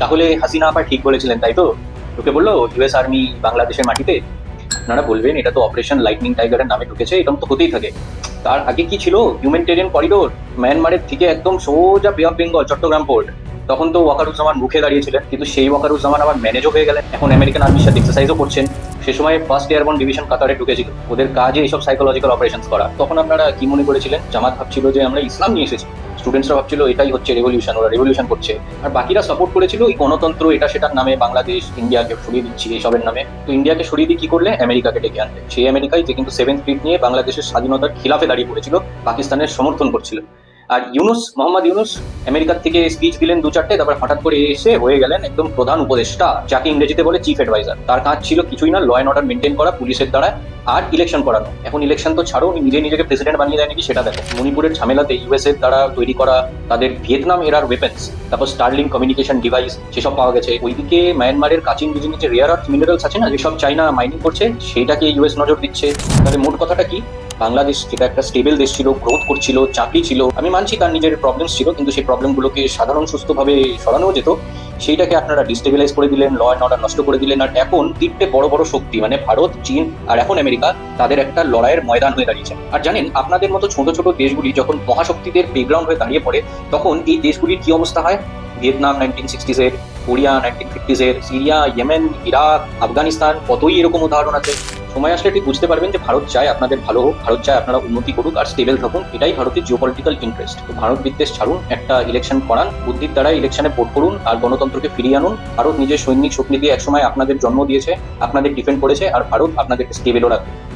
তাহলে হাসিনা আপা ঠিক বলেছিলেন, তাই তো? তোকে বলল ইউএস আর্মি বাংলাদেশের মাটিতে। আপনারা বলবেন, এটা তো অপারেশন লাইটনিং টাইগারের নামে ঢুকেছে এরকম তো হতেই থাকে। তার আগে কি ছিল? হিউম্যানিটেরিয়ান করিডোর মায়ানমারের থেকে একদম সোজা বে অফ বেঙ্গল চট্টগ্রাম পোর্ট তখন তো ওয়াকারুজ্জামান মুখে দাঁড়িয়েছিলেন, কিন্তু সেই ওয়াকারুজ্জামান আবার ম্যানেজও হয়ে গেলেন। এখন আমেরিকান আর্মির সাথে এক্সারসাইজও করছেন। সে সময় ফার্স্ট এয়ারবন ডিভিশন কাতারে ঢুকেছিল। ওদের কাজে এইসব সাইকোলজিক্যাল অপারেশন করা। তখন আপনারা কি মনে করেছিলেন? জামাত ভাবছিল যে আমরা ইসলাম নিয়ে এসেছি। স্টুডেন্টসরা ভাবছিল, এটাই হচ্ছে রেভলিউশন ওরা রেভলিউশন করছে। আর বাকিরা সাপোর্ট করেছিল, এই গণতন্ত্র, এটা সেটার নামে বাংলাদেশ, ইন্ডিয়াকে সরিয়ে দিচ্ছি এইসবের নামে। তো ইন্ডিয়াকে সরিয়ে দিয়ে কি করলে? আমেরিকাকে ডেকে আনলে। সেই আমেরিকায় যে কিন্তু সেভেন ফিট নিয়ে বাংলাদেশের স্বাধীনতার খিলাফে দাঁড়িয়ে পড়েছিল, পাকিস্তানের সমর্থন করছিল। আর ইউনুস, মোহাম্মদ ইউনুস আমেরিকার থেকে স্পিচ দিলেন দু চারটে, তারপর হঠাৎ করে এসে হয়ে গেলেন একদম প্রধান উপদেষ্টা, যাকে ইংরেজিতে বলে চিফ অ্যাডভাইজার তার কাজ ছিল কিছুই না ল অ্যান্ড অর্ডার মেনটেন করা, পুলিশের দ্বারা আর ইলেকশন করানো। এখন ইলেকশন তো ছাড়ো, উনি নিজে নিজেকে প্রেসিডেন্ট বানিয়ে দেয় নাকি সেটা দেখো। মণিপুরের ঝামেলাতে ইউএস এর দ্বারা তৈরি করা তাদের ভিয়েতনাম এরার ওয়েপেন্স তারপর স্টার্লিং কমিউনিকেশন ডিভাইস সেসব পাওয়া গেছে। ওইদিকে মায়ানমারের কাচিন বিজিনে যে রেয়ার আর্থ মিনারেলস আছে না, যেসব চাইনা মাইনিং করছে, সেইটাকে ইউএস নজর দিচ্ছে। তাহলে মোট কথাটা কি? বাংলাদেশ যেটা একটা স্টেবল দেশ ছিল গ্রোথ করছিল, চাকরি ছিল। আমি মানছি তার নিজের প্রবলেমস ছিল, কিন্তু সেই প্রবলেমগুলোকে সাধারণ সুস্থভাবে সরানো যেত, সেইটাকে আপনারা ডিস্টেবিলাইজ করে দিলেন ল অ্যান্ড অর্ডার নষ্ট করে দিলেন। আর এখন তিনটে বড় বড় শক্তি মানে ভারত, চীন আর এখন আমেরিকা তাদের একটা লড়াইয়ের ময়দান হয়ে দাঁড়িয়েছে। আর জানেন, আপনাদের মতো ছোট ছোট দেশগুলি যখন মহাশক্তিদের প্লেগ্রাউন্ড হয়ে দাঁড়িয়ে পড়ে, তখন এই দেশগুলির কি অবস্থা হয়? ভিয়েতনাম নাইনটিন সিক্সটিজের কোরিয়া, নাইনটিন ফিফটিজের সিরিয়া, ইয়েমেন, ইরাক, আফগানিস্তান, কতই এরকম উদাহরণ আছে? সময় আসলে ঠিক বুঝতে পারবেন যে ভারত চায় আপনাদের ভালো হোক, ভারত চায় আপনারা উন্নতি করুক আর স্টেবল থাকুন এটাই ভারতের জিওপলিটিক্যাল ইন্টারেস্ট তো ভারত বিদ্বেষ ছাড়ুন, একটা ইলেকশন করান, বুদ্ধির দ্বারা ইলেকশনে ভোট করুন আর গণতন্ত্রকে ফিরিয়ে আনুন। ভারত নিজের সৈনিক শক্তি দিয়ে একসময় আপনাদের জন্ম দিয়েছে, আপনাদের ডিফেন্ড করেছে আর ভারত আপনাদেরকে স্টেবেলও রাখবে।